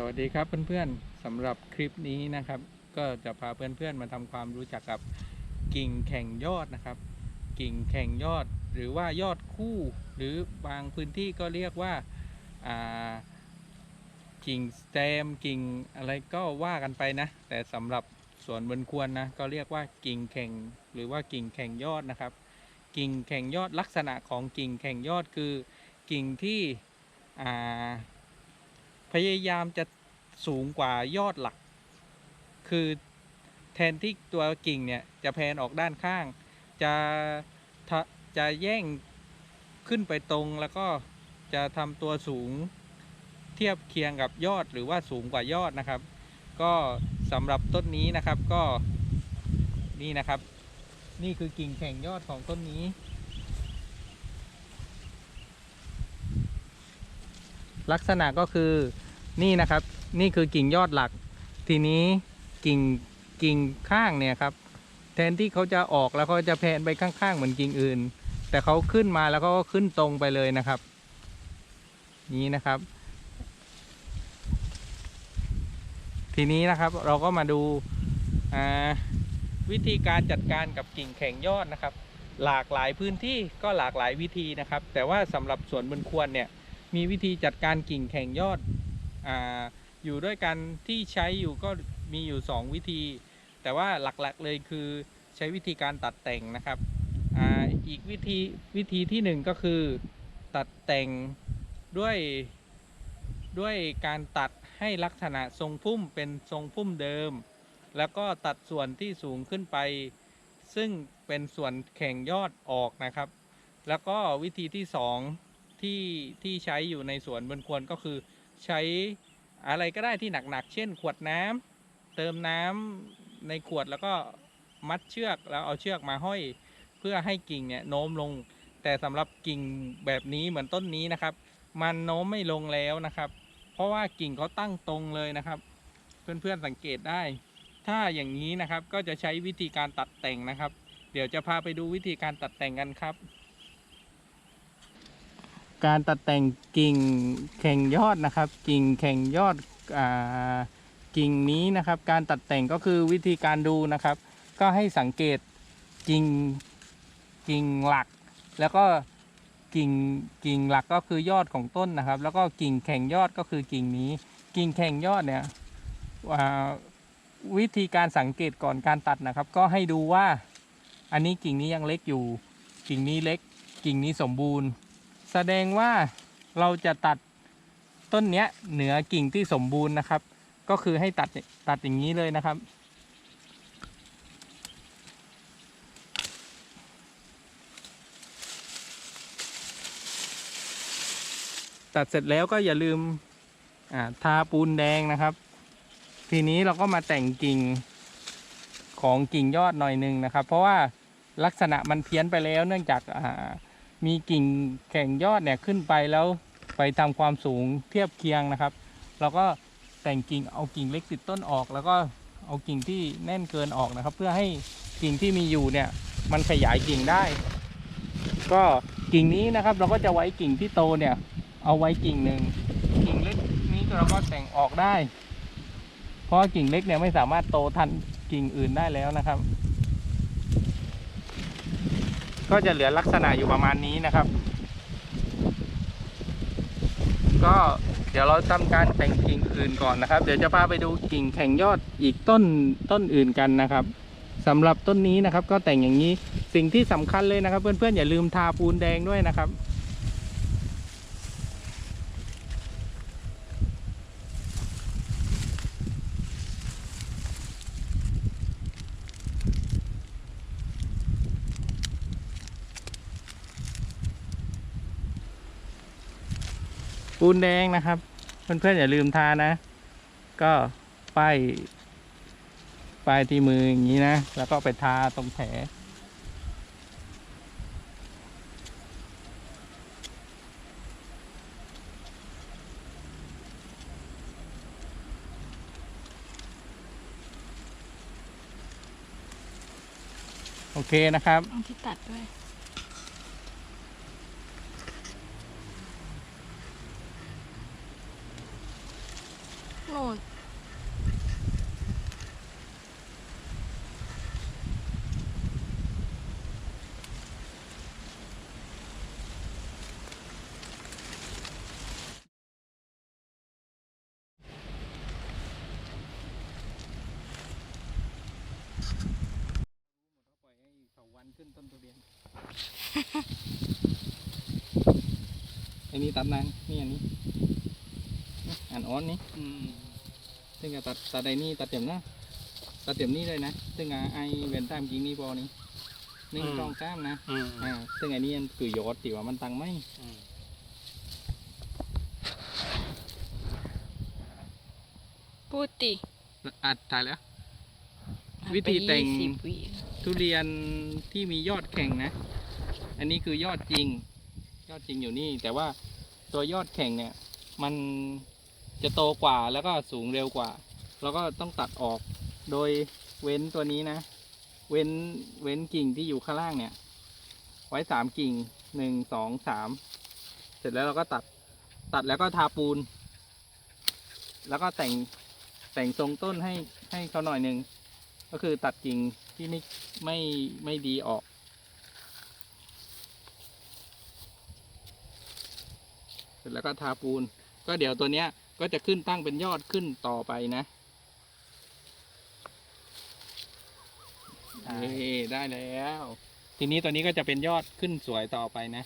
สวัสดีครับเพื่อนๆสำหรับคลิปนี้นะครับ ก็จะพาเพื่อนๆมาทำความรู้จักกับกิ่งแข่งยอดนะครับ กิ่งแข่งยอดหรือว่ายอดคู่ หรือบางพื้นที่ก็เรียกว่ากิ่งสเตมกิ่งอะไรก็ว่ากันไปนะ แต่สำหรับสวนบนควรนะก็เรียกว่ากิ่งแข่งหรือว่ากิ่งแข่งยอดนะครับ กิ่งแข่งยอดลักษณะของกิ่งแข่งยอดคือกิ่งที่อ่า พยายามจะสูงกว่ายอดหลัก คือแทนที่ตัวกิ่งเนี่ยจะแพนออกด้านข้างจะทะจะแย่งขึ้นไปตรงแล้วก็จะทำตัวสูงเทียบเคียงกับยอดหรือว่าสูงกว่ายอดนะครับ ก็สำหรับต้นนี้นะครับก็นี่นะครับ นี่คือกิ่งแข่งยอดของต้นนี้ ลักษณะก็คือนี่นะครับ นี่คือกิ่งยอดหลัก ทีนี้กิ่งกิ่งข้างเนี่ยครับ แทนที่เขาจะออกแล้วเขาจะแพนไปข้างๆเหมือนกิ่งอื่น แต่เขาขึ้นมาแล้วเขาก็ขึ้นตรงไปเลยนะครับ นี้นะครับ ทีนี้นะครับเราก็มาดูวิธีการจัดการกับกิ่งแข่งยอดนะครับ หลากหลายพื้นที่ก็หลากหลายวิธีนะครับ แต่ว่าสำหรับสวนบนควรเนี่ย มีวิธีจัดการกิ่งแข่งยอดออยู่ด้วยกันที่ใช้อยู่ก็มีอยู่ 2 วิธี แต่ว่าหลักๆเลยคือใช้วิธีการตัดแต่งนะครับออีกวิธีวิธีที่หนึ่งก็คือตัดแต่งด้วยด้วยการตัดให้ลักษณะทรงพุ่มเป็นทรงพุ่มเดิม แล้วก็ตัดส่วนที่สูงขึ้นไป ซึ่งเป็นส่วนแข่งยอดออกนะครับ แล้วก็วิธีที่สอง ที่ที่ใช้อยู่ในสวนบนควรก็คือใช้อะไรก็ได้ที่หนักๆ เช่น ขวดน้ำเติมน้ำในขวดแล้วก็มัดเชือกแล้วเอาเชือกมาห้อยเพื่อให้กิ่งเนี่ยโน้มลง แต่สำหรับกิ่งแบบนี้เหมือนต้นนี้นะครับ มันโน้มไม่ลงแล้วนะครับ เพราะว่ากิ่งเขาตั้งตรงเลยนะครับ เพื่อนๆสังเกตได้ ถ้าอย่างนี้นะครับก็จะใช้วิธีการตัดแต่งนะครับ เดี๋ยวจะพาไปดูวิธีการตัดแต่งกันครับ การตัดแต่งกิ่งแข่งยอดนะครับ กิ่งแข่งยอดอกิ่งนี้นะครับ การตัดแต่งก็คือวิธีการดูนะครับ ก็ให้สังเกตกิ่งกิ่งหลัก แล้วก็กิ่งกิ่งหลักก็คือยอดของต้นนะครับ แล้วก็กิ่งแข่งยอดก็คือกิ่งนี้ กิ่งแข่งยอดเนี่ยวิธีการสังเกตก่อนการตัดนะครับ ก็ให้ดูว่า อันนี้กิ่งนี้ยังเล็กอยู่ กิ่งนี้เล็ก กิ่งนี้สมบูรณ์ แสดงว่าเราจะตัดต้นเนี้ยเหนือกิ่งที่สมบูรณ์นะครับ ก็คือให้ตัดตัดอย่างนี้เลยนะครับ ตัดเสร็จแล้วก็อย่าลืมทาปูนแดงนะครับ ทีนี้เราก็มาแต่งกิ่งของกิ่งยอดหน่อยหนึ่งนะครับ เพราะว่าลักษณะมันเพี้ยนไปแล้วเนื่องจากอ่า มีกิ่งแข่งยอดเนี่ยขึ้นไปแล้วไปทำความสูงเทียบเคียงนะครับ เราก็แต่งกิ่งเอากิ่งเล็กติดต้นออก แล้วก็เอากิ่งที่แน่นเกินออกนะครับ เพื่อให้กิ่งที่มีอยู่เนี่ยมันขยายกิ่งได้ ก็กิ่งนี้นะครับ เราก็จะไว้กิ่งที่โตเนี่ย เอาไว้กิ่งหนึ่งกิ่งเล็กนี้เราก็แต่งออกได้ เพราะกิ่งเล็กเนี่ยไม่สามารถโตทันกิ่งอื่นได้แล้วนะครับ ก็จะเหลือลักษณะอยู่ประมาณนี้นะครับ ก็เดี๋ยวเราทำการแต่งกิ่งอื่นก่อนนะครับ เดี๋ยวจะพาไปดูกิ่งแข่งยอดอีกต้นต้นอื่นกันนะครับสำหรับต้นนี้นะครับ ก็แต่งอย่างนี้สิ่งที่สำคัญเลยนะครับ เพื่อนๆอย่าลืมทาปูนแดงด้วยนะครับ ปูนแดงนะครับเพื่อนๆอย่าลืมทานะ ก็ป้ายป้ายที่มืออย่างนี้นะ แล้วก็ไปทาตรงแผลโอเคนะครับเอาที่ตัดด้วย นู่น ปล่อยให้เขาวันขึ้นต้นทุเรียน ไอ้นี่ตัดนางนี่อันนี้อ่านอ้อนนี่ซึ่งก็ตัดตัดไอ้นี่ตัดเต็มนะตัดเต็มนี่เลยนะซึ่งอะไอเวนตามกิงนี่พอนี่หนึ่งอืมสองสามนะอืมอ่าซึ่งอันนี้มันคือยอดติว่ามันตังไม่อืมพูดติอัดถ่ายแล้ววิธีแต่ง ไปยี่สิบวิ ทุเรียนที่มียอดแข่งนะ อันนี้คือยอดจริง ยอดจริงอยู่นี่ แต่ว่าตัวยอดแข่งเนี่ย มันจะโตกว่าแล้วก็สูงเร็วกว่าเราก็ต้องตัดออกโดยเว้นตัวนี้นะ เว้นเว้นกิ่งที่อยู่ข้างล่างเนี่ย ไว้สามกิ่งหนึ่งสองสามเสร็จแล้วเราก็ตัดตัดแล้วก็ทาปูน แล้วก็แต่งแต่งทรงต้นให้ให้เขาหน่อยหนึ่ง ก็คือตัดกิ่งที่ไม่ไม่ไม่ดีออก เสร็จแล้วก็ทาปูน ก็เดี๋ยวตัวเนี้ยก็จะขึ้นตั้งเป็นยอดขึ้นต่อไปนะเอ้ได้แล้ว ทีนี้ตัวนี้ก็จะเป็นยอดขึ้นสวยต่อไปนะ